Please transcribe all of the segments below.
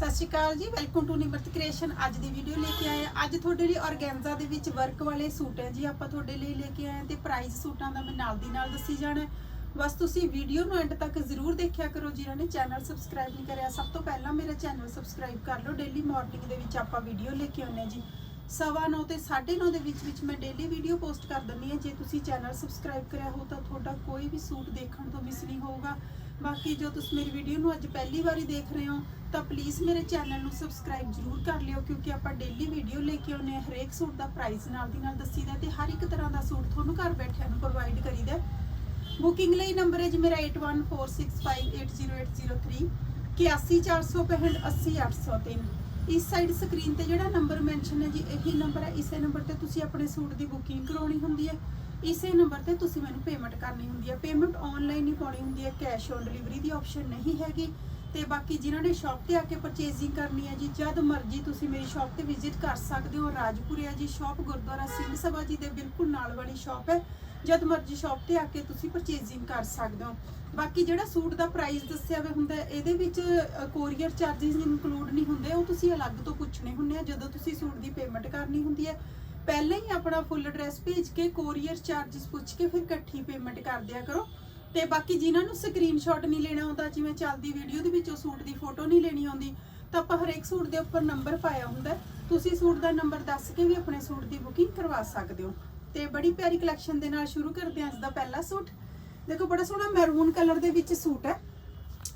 ਸਤਿ ਸ਼੍ਰੀ ਅਕਾਲ ਜੀ welcome to Nimrat creation ਅੱਜ ਦੀ ਵੀਡੀਓ ਲੈ ਕੇ ਆਏ ਹਾਂ। ਅੱਜ ਤੁਹਾਡੇ ਲਈ ਆਰਗੈਂਜ਼ਾ ਦੇ ਵਿੱਚ ਵਰਕ ਵਾਲੇ ਸੂਟ ਹੈ ਜੀ, ਆਪਾਂ ਤੁਹਾਡੇ ਲਈ ਲੈ ਕੇ ਆਏ ਹਾਂ ਤੇ ਪ੍ਰਾਈਸ ਸੂਟਾਂ ਦਾ ਮੈਂ ਨਾਲ ਦੀ ਨਾਲ ਦੱਸੀ ਜਾਣਾ ਬਸ ਤੁਸੀਂ ਵੀਡੀਓ ਨੂੰ ਐਂਡ ਤੱਕ ਜ਼ਰੂਰ ਦੇਖਿਆ ਕਰੋ, ਜਿਨ੍ਹਾਂ ਨੇ ਚੈਨਲ ਸਬਸਕ੍ਰਾਈਬ ਨਹੀਂ ਕਰਿਆ, ਸਭ ਤੋਂ ਪਹਿਲਾਂ ਮੇਰਾ ਚੈਨਲ ਸਬਸਕ੍ਰਾਈਬ ਕਰ ਲਓ। ਡੇਲੀ ਮਾਰਨਿੰਗ ਦੇ ਵਿੱਚ ਆਪਾਂ ਵੀਡੀਓ ਲੈ ਕੇ ਆਉਂਦੇ ਹਾਂ ਜੀ। ਸਵਾ ਨੌ ਤੇ 9:30 ਦੇ ਵਿੱਚ ਵਿੱਚ ਮੈਂ ਡੇਲੀ ਵੀਡੀਓ ਪੋਸਟ ਕਰ ਦਿੰਦੀ ਹਾਂ। ਜੇ ਤੁਸੀਂ ਚੈਨਲ ਸਬਸਕ੍ਰਾਈਬ ਕਰਿਆ ਹੋ ਤਾਂ ਤੁਹਾਡਾ ਕੋਈ ਵੀ ਸੂਟ ਦੇਖਣ ਤੋਂ ਮਿਸ ਨਹੀਂ ਹੋਊਗਾ। ਬਾਕੀ ਜੋ ਤੁਸੀਂ ਮੇਰੀ ਵੀਡੀਓ ਨੂੰ ਅੱਜ ਪਹਿਲੀ ਵਾਰੀ ਦੇਖ ਰਹੇ ਹੋ, ਤਾਂ ਪਲੀਜ਼ ਮੇਰੇ ਚੈਨਲ ਨੂੰ ਸਬਸਕ੍ਰਾਈਬ ਜ਼ਰੂਰ ਕਰ ਲਿਓ, ਕਿਉਂਕਿ ਆਪਾਂ ਡੇਲੀ ਵੀਡੀਓ ਲੈ ਕੇ ਆਉਂਦੇ ਹਾਂ ਹਰੇਕ ਸੂਟ ਦਾ ਪ੍ਰਾਈਸ ਨਾਲ ਦੀ ਨਾਲ ਦੱਸੀਦਾ ਤੇ ਹਰ ਇੱਕ ਤਰ੍ਹਾਂ ਦਾ ਸੂਟ ਤੁਹਾਨੂੰ ਘਰ ਬੈਠਿਆਂ ਨੂੰ ਪ੍ਰੋਵਾਈਡ ਕਰੀਦਾ ਬੁਕਿੰਗ ਲਈ ਨੰਬਰ ਹੈ ਜੀ ਮੇਰਾ 8146580803 8146580803 ਇਸ ਸਾਈਡ ਸਕਰੀਨ ਤੇ ਜਿਹੜਾ ਨੰਬਰ ਮੈਂਸ਼ਨ ਹੈ ਜੀ, ਇਹੀ ਨੰਬਰ ਹੈ। ਇਸੇ ਨੰਬਰ ਤੇ ਤੁਸੀਂ ਆਪਣੇ ਸੂਟ ਦੀ ਬੁਕਿੰਗ ਕਰਾਉਣੀ ਹੁੰਦੀ ਹੈ। ਇਸੇ ਨੰਬਰ ਤੇ ਤੁਸੀਂ ਮੈਨੂੰ ਪੇਮੈਂਟ ਕਰਨੀ ਹੁੰਦੀ ਹੈ। ਪੇਮੈਂਟ ਆਨਲਾਈਨ ਹੀ ਪਾਉਣੀ ਹੁੰਦੀ ਹੈ। ਕੈਸ਼ ਔਨ ਡਿਲੀਵਰੀ ਦੀ ਆਪਸ਼ਨ ਨਹੀਂ ਹੈਗੀ। ਤੇ ਬਾਕੀ ਜਿਨ੍ਹਾਂ ਨੇ ਸ਼ਾਪ ਤੇ ਆ ਕੇ ਪਰਚੇਜ਼ਿੰਗ ਕਰਨੀ ਹੈ ਜੀ, ਜਦ ਮਰਜ਼ੀ ਤੁਸੀਂ ਮੇਰੀ ਸ਼ਾਪ ਤੇ ਵਿਜ਼ਿਟ ਕਰ ਸਕਦੇ ਹੋ। ਰਾਜਪੁਰੇ ਹੈ ਜੀ ਸ਼ਾਪ ਗੁਰਦੁਆਰਾ ਸਿੰਘ ਸਭਾ ਜੀ ਦੇ ਬਿਲਕੁਲ ਨਾਲ ਵਾਲੀ ਸ਼ਾਪ ਹੈ। ਜਦ ਮਰਜ਼ੀ ਸ਼ਾਪ ਤੇ ਆ ਕੇ ਤੁਸੀਂ ਪਰਚੇਜ਼ਿੰਗ ਕਰ ਸਕਦੇ ਹੋ। ਬਾਕੀ ਜਿਹੜਾ ਸੂਟ ਦਾ ਪ੍ਰਾਈਸ ਦੱਸਿਆ ਹੋਇਆ ਹੁੰਦਾ, ਇਹਦੇ ਵਿੱਚ ਕੋਰੀਅਰ ਚਾਰजेस ਇਨਕਲੂਡ ਨਹੀਂ ਹੁੰਦੇ। ਉਹ ਤੁਸੀਂ ਅਲੱਗ ਤੋਂ ਪੁੱਛਣੇ ਹੁੰਦੇ ਆ, ਜਦੋਂ ਤੁਸੀਂ ਸੂਟ ਦੀ ਪੇਮੈਂਟ ਕਰਨੀ ਹੁੰਦੀ ਹੈ। ਪਹਿਲਾਂ ਹੀ ਆਪਣਾ ਫੁੱਲ ਐਡਰੈਸ ਭੇਜ ਕੇ ਕੋਰੀਅਰ ਚਾਰजेस ਪੁੱਛ ਕੇ ਫਿਰ ਇਕੱਠੀ ਪੇਮੈਂਟ ਕਰ ਦਿਆ ਕਰੋ। ਤੇ ਬਾਕੀ ਜਿਨ੍ਹਾਂ ਨੂੰ ਸਕਰੀਨਸ਼ਾਟ ਨਹੀਂ ਲੈਣਾ ਆਉਂਦਾ, ਜਿਵੇਂ ਚੱਲਦੀ ਵੀਡੀਓ ਦੇ ਵਿੱਚ ਉਹ ਸੂਟ ਦੀ ਫੋਟੋ ਨਹੀਂ ਲੈਣੀ ਆਉਂਦੀ, ਤਾਂ ਆਪਾਂ ਹਰੇਕ ਸੂਟ ਦੇ ਉੱਪਰ ਨੰਬਰ ਪਾਇਆ ਹੁੰਦਾ। ਤੁਸੀਂ ਸੂਟ ਦਾ ਨੰਬਰ ਦੱਸ ਕੇ ਵੀ ਆਪਣੇ ਸੂਟ ਦੀ ਬੁਕਿੰਗ ਕਰਵਾ ਸਕਦੇ ਹੋ। ਤੇ ਬੜੀ ਪਿਆਰੀ ਕਲੈਕਸ਼ਨ ਦੇ ਨਾਲ ਸ਼ੁਰੂ ਕਰਦੇ ਹਾਂ ਅੱਜ ਦਾ ਪਹਿਲਾ ਸੂਟ। ਦੇਖੋ ਬੜਾ ਸੋਹਣਾ ਮੈਰੂਨ ਕਲਰ ਦੇ ਵਿੱਚ ਸੂਟ ਹੈ।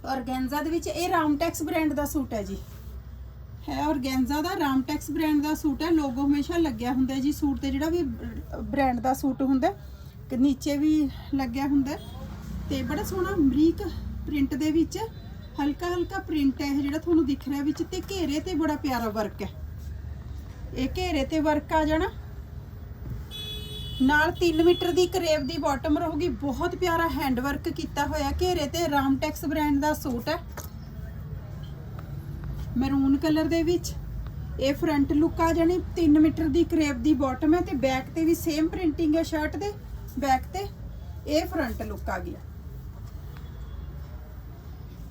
ਔਰਗੈਂਜ਼ਾ ਦੇ ਵਿੱਚ ਇਹ ਰਾਮਟੈਕਸ ਬ੍ਰਾਂਡ ਦਾ ਸੂਟ ਹੈ ਜੀ। ਹੈ ਔਰਗੈਂਜ਼ਾ ਦਾ ਰਾਮਟੈਕਸ ਬ੍ਰਾਂਡ ਦਾ ਸੂਟ ਹੈ। ਲੋਗੋ ਹਮੇਸ਼ਾ ਲੱਗਿਆ ਹੁੰਦਾ ਜੀ ਸੂਟ ਤੇ ਜਿਹੜਾ ਵੀ ਬ੍ਰਾਂਡ ਦਾ ਸੂਟ ਹੁੰਦਾ ਹੈ, ਕਿ ਨੀਚੇ ਵੀ ਲੱਗਿਆ ਹੁੰਦਾ ਹੈ। ਤੇ ਬੜਾ ਸੋਹਣਾ ਬਰੀਕ ਪ੍ਰਿੰਟ ਦੇ ਵਿੱਚ ਹਲਕਾ ਹਲਕਾ ਪ੍ਰਿੰਟ ਹੈ ਇਹ ਜਿਹੜਾ ਤੁਹਾਨੂੰ ਦਿਖ ਰਿਹਾ ਵਿੱਚ ਤੇ ਘੇਰੇ ਤੇ ਬੜਾ ਪਿਆਰਾ ਵਰਕ ਹੈ। ਇਹ ਘੇਰੇ ਤੇ ਵਰਕ ਆ ਜਾਣਾ। ਨਾਲ 3 ਮੀਟਰ ਦੀ ਕਰੇਵ ਦੀ ਬਾਟਮ ਰਹੂਗੀ। ਬਹੁਤ ਪਿਆਰਾ ਹੈਂਡ ਵਰਕ ਕੀਤਾ ਹੋਇਆ। ਘੇਰੇ ਤੇ ਰਾਮਟੈਕਸ ਬ੍ਰਾਂਡ ਦਾ ਸੂਟ ਹੈ। ਮੈਰੂਨ ਕਲਰ ਦੇ ਵਿੱਚ। ਇਹ ਫਰੰਟ ਲੁੱਕ ਆ ਜਾਣੀ। 3 ਮੀਟਰ ਦੀ ਕਰੇਵ ਦੀ ਬਾਟਮ ਹੈ ਤੇ ਬੈਕ ਤੇ ਵੀ ਸੇਮ ਪ੍ਰਿੰਟਿੰਗ ਹੈ ਸ਼ਰਟ ਦੇ। ਬੈਕ ਤੇ ਇਹ ਫਰੰਟ ਲੁੱਕ ਆ ਗਿਆ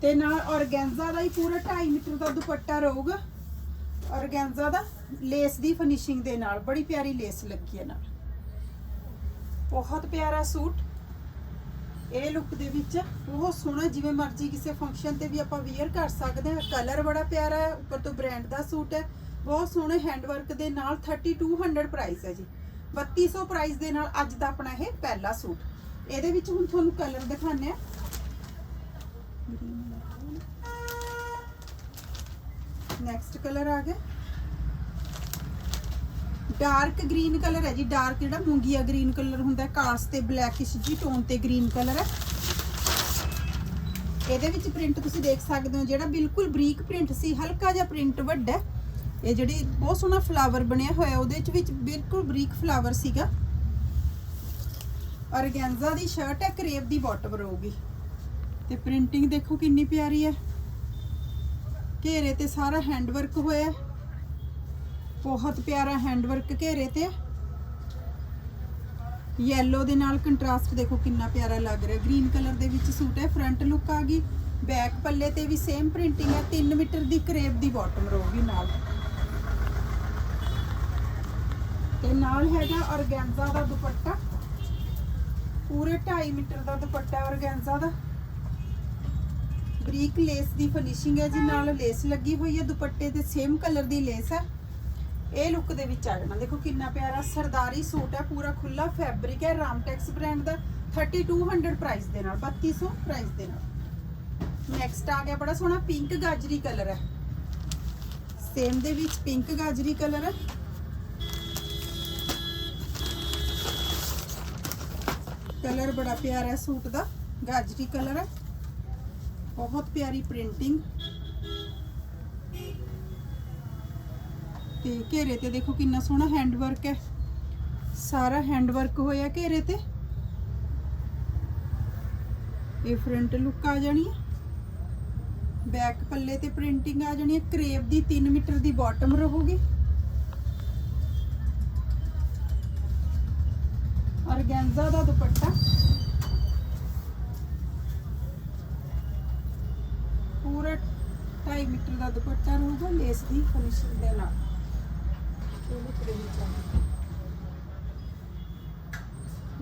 ਤੇ ਨਾਲ ਔਰਗੈਂਜ਼ਾ ਦਾ ਹੀ ਪੂਰਾ 2.5 ਮੀਟਰ ਦਾ ਦੁਪੱਟਾ ਰਹੂਗਾ। ਔਰਗੈਂਜ਼ਾ ਦਾ ਲੇਸ ਦੀ ਫਿਨਿਸ਼ਿੰਗ ਦੇ ਨਾਲ। ਬੜੀ ਪਿਆਰੀ ਲੇਸ ਲੱਗੀ ਹੈ ਨਾਲ। ਬਹੁਤ ਪਿਆਰਾ ਸੂਟ। ਇਹ ਲੁੱਕ ਦੇ ਵਿੱਚ ਬਹੁਤ ਸੋਹਣਾ ਜਿਵੇਂ ਮਰਜ਼ੀ ਕਿਸੇ ਫੰਕਸ਼ਨ ਤੇ ਵੀ ਆਪਾਂ ਵੇਅਰ ਕਰ ਸਕਦੇ ਹਾਂ। ਕਲਰ ਬੜਾ ਪਿਆਰਾ ਹੈ, ਉੱਪਰ ਤੋਂ ਬ੍ਰਾਂਡ ਦਾ ਸੂਟ ਹੈ। ਬਹੁਤ ਸੋਹਣੇ ਹੈਂਡਵਰਕ ਦੇ ਨਾਲ 3200 ਪ੍ਰਾਈਸ ਹੈ ਜੀ। 3200 ਪ੍ਰਾਈਸ ਦੇ ਨਾਲ ਅੱਜ ਦਾ ਆਪਣਾ ਇਹ ਪਹਿਲਾ ਸੂਟ। ਇਹਦੇ ਵਿੱਚ ਹੁਣ ਤੁਹਾਨੂੰ ਕਲਰ ਦਿਖਾਣੇ ਆ ਨੈਕਸਟ ਕਲਰ ਆ ਗਿਆ। ਡਾਰਕ ਗ੍ਰੀਨ ਕਲਰ ਹੈ ਜੀ, ਡਾਰਕ ਜਿਹੜਾ ਮੂੰਗੀਆ ਗ੍ਰੀਨ ਕਲਰ ਹੁੰਦਾ ਕਾਸ ਤੇ ਬਲੈਕਿਸ਼ ਜੀ, ਟੋਨ ਤੇ ਗ੍ਰੀਨ ਕਲਰ ਹੈ। ਇਹਦੇ ਵਿੱਚ ਪ੍ਰਿੰਟ ਤੁਸੀਂ ਦੇਖ ਸਕਦੇ ਹੋ, ਜਿਹੜਾ ਬਿਲਕੁਲ ਬਰੀਕ ਪ੍ਰਿੰਟ ਸੀ, ਹਲਕਾ ਜਿਹਾ ਪ੍ਰਿੰਟ ਵੱਡਾ ਇਹ ਜਿਹੜੀ ਬਹੁਤ ਸੋਹਣਾ ਫਲਾਵਰ ਬਣਿਆ ਹੋਇਆ, ਉਹਦੇ 'ਚ ਵਿੱਚ ਬਿਲਕੁਲ ਬਰੀਕ ਫਲਾਵਰ ਸੀਗਾ। ਔਰਗੈਂਜ਼ਾ ਦੀ ਸ਼ਰਟ ਹੈ ਕਰੇਵ ਦੀ ਬਾਟਮ ਰਹੂਗੀ। ਤੇ ਪ੍ਰਿੰਟਿੰਗ ਦੇਖੋ ਕਿੰਨੀ ਪਿਆਰੀ ਹੈ। ਘੇਰੇ ਤੇ ਸਾਰਾ ਹੈਂਡਵਰਕ ਹੋਇਆ ਬਹੁਤ ਪਿਆਰਾ ਹੈਂਡਵਰਕ ਘੇਰੇ ਤੇ। ਯੈਲੋ ਦੇ ਨਾਲ ਕੰਟਰਾਸਟ ਦੇਖੋ ਕਿੰਨਾ ਪਿਆਰਾ ਲੱਗ ਰਿਹਾ। ਗ੍ਰੀਨ ਕਲਰ ਦੇ ਵਿੱਚ ਸੂਟ ਹੈ ਫਰੰਟ ਲੁੱਕ ਆ ਗਈ। ਬੈਕ ਪੱਲੇ ਤੇ ਵੀ ਸੇਮ ਪ੍ਰਿੰਟਿੰਗ ਹੈ 3 ਮੀਟਰ ਦੀ ਕਰੇਪ ਦੀ ਬਾਟਮ ਰਹੂਗੀ ਨਾਲ। ਤੇ ਨਾਲ ਹੈਗਾ ਔਰਗੈਂਜ਼ਾ ਦਾ ਦੁਪੱਟਾ। ਪੂਰੇ 2.5 ਮੀਟਰ ਦਾ ਦੁਪੱਟਾ ਔਰਗੈਂਜ਼ਾ ਦਾ। ਬਰੀਕ ਲੇਸ ਦੀ ਫਿਨਿਸ਼ਿੰਗ ਹੈ ਜੀ, ਨਾਲ ਲੇਸ ਲੱਗੀ ਹੋਈ ਹੈ, ਦੁਪੱਟੇ ਤੇ ਸੇਮ ਕਲਰ ਦੀ ਲੇਸ ਹੈ। ਇਹ ਲੁੱਕ ਦੇ ਵਿੱਚ ਆ ਜਾਣਾ। ਦੇਖੋ ਕਿੰਨਾ ਪਿਆਰਾ ਸਰਦਾਰੀ ਸੂਟ ਹੈ, ਪੂਰਾ ਖੁੱਲਾ ਫੈਬਰਿਕ ਹੈ ਰਾਮਟੈਕਸ ਬ੍ਰਾਂਡ ਦਾ। 3200 ਪ੍ਰਾਈਸ ਦੇ ਨਾਲ 3200 ਪ੍ਰਾਈਸ ਦੇ ਨਾਲ। ਨੈਕਸਟ ਆ ਗਿਆ ਬੜਾ ਸੋਹਣਾ ਪਿੰਕ ਗਾਜਰੀ ਕਲਰ ਹੈ। ਸੇਮ ਦੇ ਵਿੱਚ ਪਿੰਕ ਗਾਜਰੀ ਕਲਰ ਹੈ। ਕਲਰ ਬੜਾ ਪਿਆਰਾ ਹੈ ਸੂਟ ਦਾ, ਗਾਜਰੀ ਕਲਰ ਹੈ। ਬਹੁਤ ਪਿਆਰੀ ਪ੍ਰਿੰਟਿੰਗ ਤੇ ਘੇਰੇ ਤੇ ਦੇਖੋ ਕਿੰਨਾ ਸੋਹਣਾ ਹੈਂਡ ਵਰਕ ਹੈ। ਸਾਰਾ ਹੈਂਡ ਵਰਕ ਹੋਇਆ ਘੇਰੇ ਤੇ। ਇਹ ਫਰੰਟ ਲੁੱਕ ਆ ਜਾਣੀ ਹੈ। ਬੈਕ ਪੱਲੇ ਤੇ ਪ੍ਰਿੰਟਿੰਗ ਆ ਜਾਣੀ ਹੈ। ਕਰੇਵ ਦੀ 3 ਮੀਟਰ ਦੀ ਬਾਟਮ ਰਹੂਗੀ। ਔਰਗੈਂਜ਼ਾ ਦਾ ਦੁਪੱਟਾ। ਪੂਰਾ 2.5 ਮੀਟਰ ਦਾ ਦੁਪੱਟਾ ਰਹੂਗਾ ਲੇਸ ਦੀ ਫਿਨਿਸ਼ਿੰਗ ਦੇ ਨਾਲ।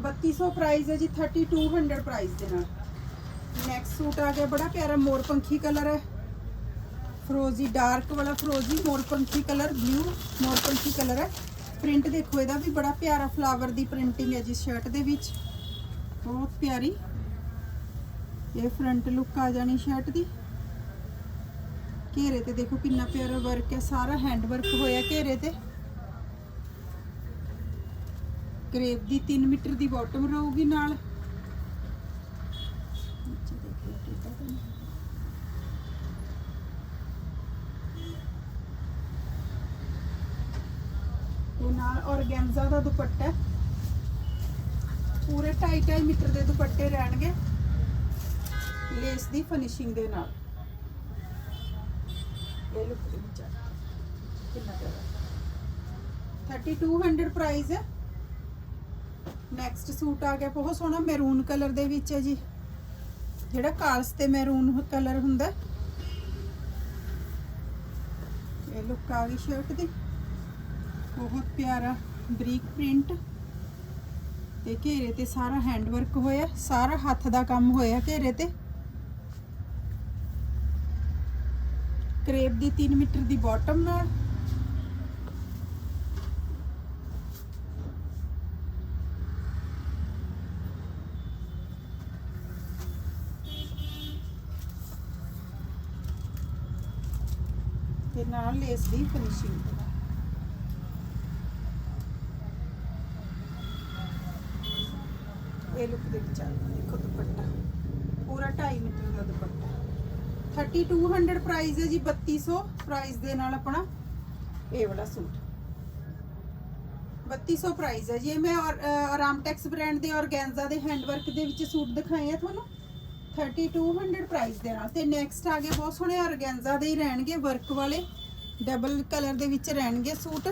3200 ਪ੍ਰਾਈਸ ਹੈ ਜੀ 3200 ਪ੍ਰਾਈਸ ਦੇ ਨਾਲ। ਨੈਕਸਟ ਸੂਟ ਆ ਗਿਆ, ਬੜਾ ਪਿਆਰਾ ਮੋਰ ਪੰਖੀ ਕਲਰ ਹੈ। ਫਰੋਜ਼ੀ ਡਾਰਕ ਵਾਲਾ ਫਰੋਜ਼ੀ ਮੋਰ ਪੰਖੀ ਕਲਰ ਬਲੂ ਮੋਰ ਪੰਖੀ ਕਲਰ ਹੈ। ਪ੍ਰਿੰਟ ਦੇਖੋ, ਇਹਦਾ ਵੀ ਬੜਾ ਪਿਆਰਾ ਫਲਾਵਰ ਦੀ ਪ੍ਰਿੰਟਿੰਗ ਹੈ ਜੀ ਸ਼ਰਟ ਦੇ ਵਿੱਚ। ਬਹੁਤ ਪਿਆਰੀ। ਇਹ ਫਰੰਟ ਲੁੱਕ ਆ ਜਾਣੀ ਸ਼ਰਟ ਦੀ। ਘੇਰੇ ਤੇ ਦੇਖੋ ਕਿੰਨਾ ਪਿਆਰਾ ਵਰਕ ਹੈ, ਸਾਰਾ ਹੈਂਡ ਵਰਕ ਹੋਇਆ ਘੇਰੇ ਤੇ। ਕਰੇਪ ਦੀ 3 ਮੀਟਰ ਦੀ ਬਾਟਮ ਰਹੂਗੀ ਨਾਲ। ਨੀਚੇ ਦੇਖੋ ਤੇ ਨਾਲ ਔਰਗੈਂਜ਼ਾ ਦਾ ਦੁਪੱਟਾ ਪੂਰੇ 2.5 ਮੀਟਰ ਦੇ ਦੁਪੱਟੇ ਰਹਿਣਗੇ। ਲੇਸ ਦੀ ਫਿਨਿਸ਼ਿੰਗ ਦੇ ਨਾਲ। ਇਹ ਲੁੱਕ ਕਿੰਨਾ ਪਿਆਰਾ 3200 ਪ੍ਰਾਈਸ ਹੈ। ਨੈਕਸਟ ਸੂਟ ਆ ਗਿਆ, ਬਹੁਤ ਸੋਹਣਾ ਮੈਰੂਨ ਕਲਰ ਦੇ ਵਿੱਚ ਹੈ ਜੀ। ਜਿਹੜਾ ਕਾਲਸ ਤੇ ਮੈਰੂਨ ਕਲਰ ਹੁੰਦਾ। ਇਹ ਲੁੱਕ ਆ ਗਈ ਸ਼ਰਟ ਦੀ। ਬਹੁਤ ਪਿਆਰਾ ਬਰੀਕ ਪ੍ਰਿੰਟ ਤੇ ਘੇਰੇ ਤੇ ਸਾਰਾ ਹੈਂਡ ਵਰਕ ਹੋਇਆ, ਸਾਰਾ ਹੱਥ ਦਾ ਕੰਮ ਹੋਇਆ ਘੇਰੇ ਤੇ। ਕਰੇਪ ਦੀ 3 ਮੀਟਰ ਦੀ ਬਾਟਮ ਨਾਲ। ਤੇ ਨਾਲ ਲੇਸ ਦੀ ਫਿਨਿਸ਼ਿੰਗ ਇਹ ਲੁੱਕ ਦੇ ਵਿੱਚ ਆ ਦੇਖੋ ਦੁਪੱਟਾ। ਪੂਰਾ 2.5 ਮੀਟਰ ਦਾ ਦੁਪੱਟਾ। 3200 ਪ੍ਰਾਈਸ ਹੈ ਜੀ 3200 ਪ੍ਰਾਈਸ ਦੇ ਨਾਲ ਆਪਣਾ ਇਹ ਵਾਲਾ ਸੂਟ। 3200 ਪ੍ਰਾਈਸ ਹੈ ਜੀ। ਇਹ ਮੈਂ ਔਰ- ਆਰਾਮਟੈਕਸ ਬ੍ਰਾਂਡ ਦੇ ਔਰਗੈਂਜ਼ਾ ਦੇ ਹੈਂਡਵਰਕ ਦੇ ਵਿੱਚ ਸੂਟ ਦਿਖਾਏ ਆ ਤੁਹਾਨੂੰ। 3200 ਪ੍ਰਾਈਸ ਦੇ ਨਾਲ ਤੇ ਨੈਕਸਟ ਆ ਗਏ ਬਹੁਤ ਸੋਹਣੇ ਔਰਗੈਂਜ਼ਾ ਦੇ ਹੀ ਰਹਿਣਗੇ ਵਰਕ ਵਾਲੇ। ਡਬਲ ਕਲਰ ਦੇ ਵਿੱਚ ਰਹਿਣਗੇ ਸੂਟ।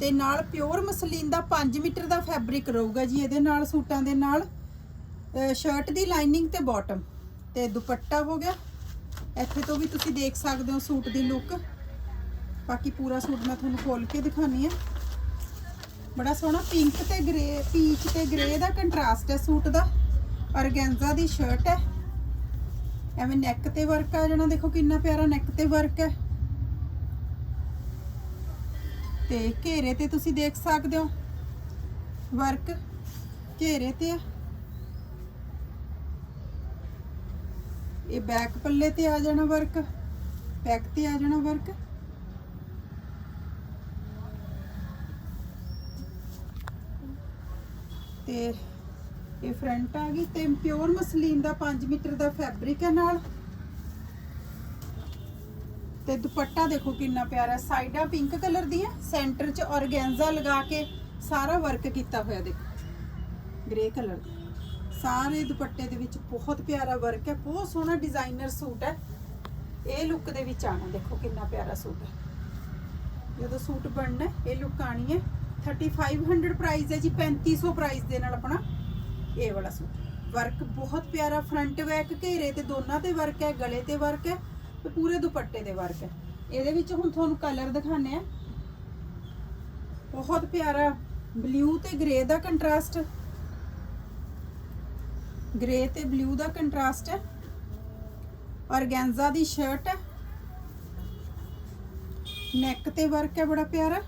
ਤੇ ਨਾਲ ਪਿਓਰ ਮਸਲੀਨ ਦਾ 5 ਮੀਟਰ ਦਾ ਫੈਬਰਿਕ ਰਹੂਗਾ ਜੀ ਇਹਦੇ ਨਾਲ ਸੂਟਾਂ ਦੇ ਨਾਲ। ਸ਼ਰਟ ਦੀ ਲਾਈਨਿੰਗ ਤੇ ਬਾਟਮ ਤੇ ਦੁਪੱਟਾ ਹੋ ਗਿਆ। ਇੱਥੇ ਤੋਂ ਵੀ ਤੁਸੀਂ ਦੇਖ ਸਕਦੇ ਹੋ ਸੂਟ ਦੀ ਲੁੱਕ ਬਾਕੀ ਪੂਰਾ ਸੂਟ ਮੈਂ ਤੁਹਾਨੂੰ ਖੋਲ ਕੇ ਦਿਖਾਣੀ ਆ। ਬੜਾ ਸੋਹਣਾ ਪਿੰਕ ਤੇ ਗ੍ਰੇ ਪੀਚ ਤੇ ਗ੍ਰੇ ਦਾ ਕੰਟਰਾਸਟ ਹੈ ਸੂਟ ਦਾ। ਔਰਗੈਂਜ਼ਾ ਦੀ ਸ਼ਰਟ ਹੈ। ਐਵੇਂ ਨੈਕ ਤੇ ਵਰਕ ਆ ਜਾਣਾ, ਦੇਖੋ ਕਿੰਨਾ ਪਿਆਰਾ ਨੈਕ ਤੇ ਵਰਕ ਹੈ। ਤੇ ਘੇਰੇ ਤੇ ਤੁਸੀਂ ਦੇਖ ਸਕਦੇ ਹੋ ਵਰਕ ਘੇਰੇ ਤੇ ਆ। ਇਹ ਬੈਕ ਪੱਲੇ ਤੇ ਆ ਜਾਣਾ ਵਰਕ ਪੈਕ ਤੇ ਆ ਜਾਣਾ ਵਰਕ ਤੇ ਇਹ ਫਰੰਟ ਆ ਗਈ ਤੇ ਪਿਓਰ ਮਸਲੀਨ ਦਾ 5 ਮੀਟਰ ਦਾ ਫੈਬਰਿਕ ਹੈ ਨਾਲ। ਤੇ ਦੁਪੱਟਾ ਦੇਖੋ ਕਿੰਨਾ ਪਿਆਰਾ, ਸਾਈਡਾਂ ਪਿੰਕ ਕਲਰ ਦੀਆਂ, ਸੈਂਟਰ 'ਚ ਔਰਗੈਂਜ਼ਾ ਲਗਾ ਕੇ ਸਾਰਾ ਵਰਕ ਕੀਤਾ ਹੋਇਆ ਦੇਖੋ ਗ੍ਰੇ ਕਲਰ। ਦਾ ਸਾਰੇ ਦੁਪੱਟੇ ਦੇ ਵਿੱਚ ਬਹੁਤ ਪਿਆਰਾ ਵਰਕ ਹੈ, ਬਹੁਤ ਸੋਹਣਾ ਡਿਜ਼ਾਈਨਰ ਸੂਟ ਹੈ। ਇਹ ਲੁੱਕ ਦੇ ਵਿੱਚ ਆਣਾ ਦੇਖੋ ਕਿੰਨਾ ਪਿਆਰਾ ਸੂਟ ਹੈ। ਜਦੋਂ ਸੂਟ ਬਣਨਾ ਇਹ ਲੁੱਕ ਆਣੀ ਹੈ 3500 ਪ੍ਰਾਈਸ ਹੈ ਜੀ 3500 ਪ੍ਰਾਈਸ ਦੇ ਨਾਲ ਆਪਣਾ। ਇਹ ਵਾਲਾ ਸੂਟ। ਵਰਕ ਬਹੁਤ ਪਿਆਰਾ ਫਰੰਟ ਬੈਕ ਘੇਰੇ ਤੇ ਦੋਨਾਂ ਤੇ ਵਰਕ ਹੈ, ਗਲੇ ਤੇ ਵਰਕ ਹੈ ਤੇ ਪੂਰੇ ਦੁਪੱਟੇ ਤੇ ਵਰਕ ਹੈ। ਇਹਦੇ ਵਿੱਚ ਹੁਣ ਤੁਹਾਨੂੰ ਕਲਰ ਦਿਖਾਣੇ ਆ ਬਹੁਤ ਪਿਆਰਾ ਬਲੂ ਤੇ ਗ੍ਰੇ ਦਾ ਕੰਟਰਾਸਟ ਗ੍ਰੇ ਤੇ ਬਲੂ ਦਾ ਕੰਟਰਾਸਟ ਹੈ। ਔਰਗੈਂਜ਼ਾ ਦੀ ਸ਼ਰਟ ਹੈ। ਨੈਕ ਤੇ ਵਰਕ ਹੈ, ਬੜਾ ਪਿਆਰਾ।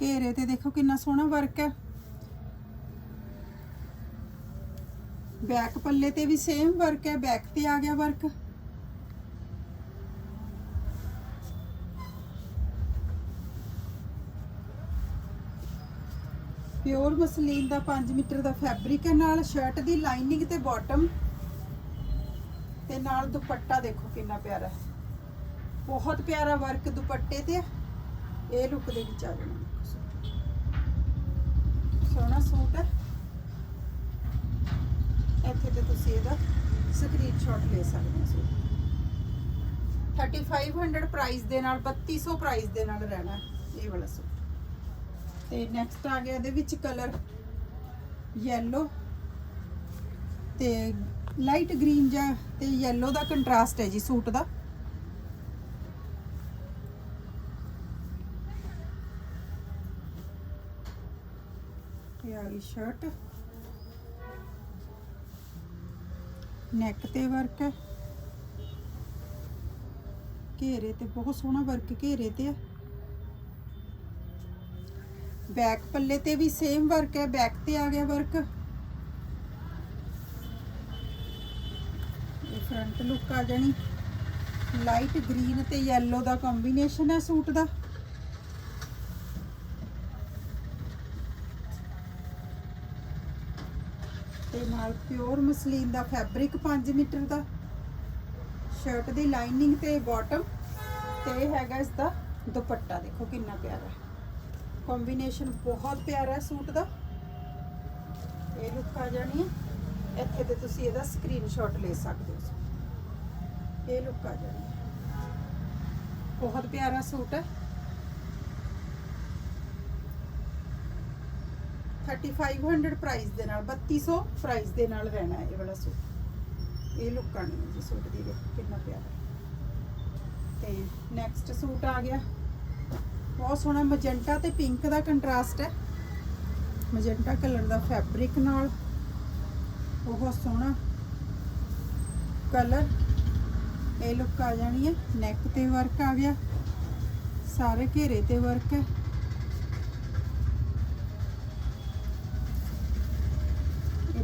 ਘੇਰੇ ਤੇ ਦੇਖੋ ਕਿੰਨਾ ਸੋਹਣਾ ਵਰਕ ਹੈ। ਬੈਕ ਪੱਲੇ ਤੇ ਵੀ ਸੇਮ ਵਰਕ ਹੈ ਬੈਕ ਤੇ ਆ ਗਿਆ ਵਰਕ ਪਿਓਰ ਮਸਲੀਨ ਦਾ 5 ਮੀਟਰ ਦਾ ਫੈਬਰਿਕ ਹੈ, ਨਾਲ ਸ਼ਰਟ ਦੀ ਲਾਈਨਿੰਗ ਤੇ ਬਾਟਮ ਤੇ ਨਾਲ ਦੁਪੱਟਾ ਦੇਖੋ ਕਿੰਨਾ ਪਿਆਰਾ ਹੈ। ਬਹੁਤ ਪਿਆਰਾ ਵਰਕ ਦੁਪੱਟੇ ਤੇ ਹੈ। ਇਹ ਲੁੱਕ ਦੇ ਵਿੱਚ ਆ ਜਾਣਾ। ਸੋਹਣਾ ਸੂਟ ਹੈ। ਇੱਥੇ ਤੇ ਤੁਸੀਂ ਇਹਦਾ ਸਕਰੀਨਸ਼ਾਟ ਲੈ ਸਕਦੇ ਹੋ ਸੂਟ। 3500 ਪ੍ਰਾਈਸ ਦੇ ਨਾਲ 3200 ਪ੍ਰਾਈਸ ਦੇ ਨਾਲ ਰਹਿਣਾ ਇਹ ਵਾਲਾ ਸੂਟ। ਤੇ ਨੈਕਸਟ ਆ ਗਿਆ ਇਹਦੇ ਵਿੱਚ ਕਲਰ ਯੈਲੋ ਤੇ ਲਾਈਟ ਗ੍ਰੀਨ ਜਾਂ ਤੇ ਯੈਲੋ ਦਾ ਕੰਟਰਾਸਟ ਹੈ ਜੀ ਸੂਟ ਦਾ। ਆ ਗਈ ਸ਼ਰਟ ਨੈਕ ਤੇ ਵਰਕ ਹੈ। ਘੇਰੇ ਤੇ ਬਹੁਤ ਸੋਹਣਾ ਵਰਕ ਘੇਰੇ ਤੇ ਹੈ। ਬੈਕ ਪੱਲੇ ਤੇ ਵੀ ਸੇਮ ਵਰਕ ਹੈ ਬੈਕ ਤੇ ਆ ਗਿਆ ਵਰਕ ਇਹ ਫਰੰਟ ਲੁੱਕ ਆ ਜਾਣੀ। ਲਾਈਟ ਗ੍ਰੀਨ ਤੇ ਯੈਲੋ ਦਾ ਕੰਬੀਨੇਸ਼ਨ ਹੈ ਸੂਟ ਦਾ। ਨਾਲ ਪਿਓਰ ਮਸਲੀਨ ਦਾ ਫੈਬਰਿਕ 5 ਮੀਟਰ ਦਾ। ਸ਼ਰਟ ਦੀ ਲਾਈਨਿੰਗ ਤੇ ਬਾਟਮ ਤੇ ਇਹ ਹੈਗਾ ਇਸ ਦਾ ਦੁਪੱਟਾ। ਦੇਖੋ ਕਿੰਨਾ ਪਿਆਰਾ ਹੈ। ਕੰਬੀਨੇਸ਼ਨ ਬਹੁਤ ਪਿਆਰਾ ਹੈ ਸੂਟ ਦਾ। ਇਹ ਲੁੱਕ ਆ ਜਾਣੀ ਹੈ। ਇੱਥੇ ਤੇ ਤੁਸੀਂ ਇਹਦਾ ਸਕਰੀਨਸ਼ਾਟ ਲੈ ਸਕਦੇ ਹੋ। ਇਹ ਲੁੱਕ ਆ ਜਾਣੀ ਬਹੁਤ ਪਿਆਰਾ ਸੂਟ ਹੈ। 3500 ਪ੍ਰਾਈਸ ਦੇ ਨਾਲ 3200 ਪ੍ਰਾਈਸ ਦੇ ਨਾਲ ਰਹਿਣਾ ਇਹ ਵਾਲਾ ਸੂਟ। ਇਹ ਲੁੱਕ ਆਣੀ ਹੈ ਜੀ ਸੂਟ ਦੀ ਦੇਖੋ ਕਿੰਨਾ ਪਿਆਰਾ। ਤੇ ਨੈਕਸਟ ਸੂਟ ਆ ਗਿਆ। ਬਹੁਤ ਸੋਹਣਾ ਮਜੈਂਟਾ ਤੇ ਪਿੰਕ ਦਾ ਕੰਟਰਾਸਟ ਹੈ। ਮਜੈਂਟਾ ਕਲਰ ਦਾ ਫੈਬਰਿਕ ਨਾਲ। ਬਹੁਤ ਸੋਹਣਾ ਕਲਰ ਇਹ ਲੁੱਕ ਆ ਜਾਣੀ ਹੈ। ਨੈਕ ਤੇ ਵਰਕ ਆ ਗਿਆ। ਸਾਰੇ ਘੇਰੇ ਤੇ ਵਰਕ ਹੈ।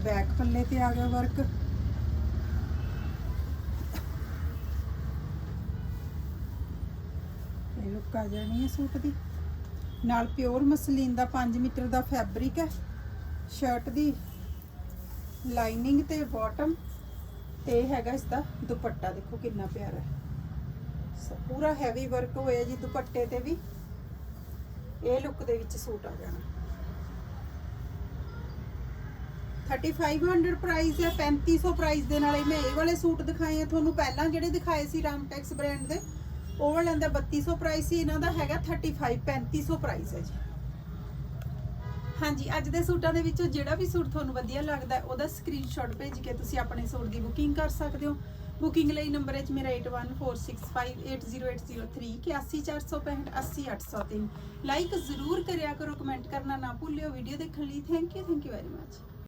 ਬੈਕ ਪੱਲੇ ਤੇ ਆ ਗਿਆ ਵਰਕ। ਇਹ ਲੁੱਕ ਆ ਜਾਣੀ ਹੈ ਸੂਟ ਦੀ। ਨਾਲ ਪਿਓਰ ਮਸਲੀਨ ਦਾ 5 ਮੀਟਰ ਦਾ ਫੈਬਰਿਕ ਹੈ। ਸ਼ਰਟ ਦੀ ਲਾਈਨਿੰਗ ਤੇ ਬਾਟਮ। ਤੇ ਇਹ ਹੈਗਾ ਇਸ ਦਾ ਦੁਪੱਟਾ। ਦੇਖੋ ਕਿੰਨਾ ਪਿਆਰਾ ਹੈ। ਪੂਰਾ ਹੈਵੀ ਵਰਕ ਹੋਇਆ ਜੀ ਦੁਪੱਟੇ ਤੇ ਵੀ। ਇਹ ਲੁੱਕ ਦੇ ਵਿੱਚ ਸੂਟ ਆ ਜਾਣਾ। 3500 ਪ੍ਰਾਈਸ ਹੈ 3500 ਪ੍ਰਾਈਸ ਦੇ ਨਾਲ ਹੀ ਮੈਂ ਇਹ ਵਾਲੇ ਸੂਟ ਦਿਖਾਏ ਆ। ਤੁਹਾਨੂੰ ਪਹਿਲਾਂ ਜਿਹੜੇ ਦਿਖਾਏ ਸੀ ਰਾਮਟੈਕਸ ਬ੍ਰਾਂਡ ਦੇ ਉਹ ਵਾਲਿਆਂ ਦਾ 3200 ਪ੍ਰਾਈਸ ਸੀ ਇਹਨਾਂ ਦਾ ਹੈਗਾ 35 3500 ਪ੍ਰਾਈਸ ਹੈ ਜੀ। ਹਾਂਜੀ ਅੱਜ ਦੇ ਸੂਟਾਂ ਦੇ ਵਿੱਚੋਂ ਜਿਹੜਾ ਵੀ ਸੂਟ ਤੁਹਾਨੂੰ ਵਧੀਆ ਲੱਗਦਾ ਹੈ, ਉਹਦਾ ਸਕਰੀਨਸ਼ਾਟ ਭੇਜ ਕੇ ਤੁਸੀਂ ਆਪਣੇ ਸੂਟ ਦੀ ਬੁਕਿੰਗ ਕਰ ਸਕਦੇ ਹੋ। ਬੁਕਿੰਗ ਲਈ ਨੰਬਰ ਹੈ ਜੀ ਮੇਰਾ 8146580803 81465 80803 ਲਾਈਕ ਜ਼ਰੂਰ ਕਰਿਆ ਕਰੋ ਕਮੈਂਟ ਕਰਨਾ ਨਾ ਭੁੱਲਿਓ। ਵੀਡੀਓ ਦੇਖਣ ਲਈ thank you thank you very much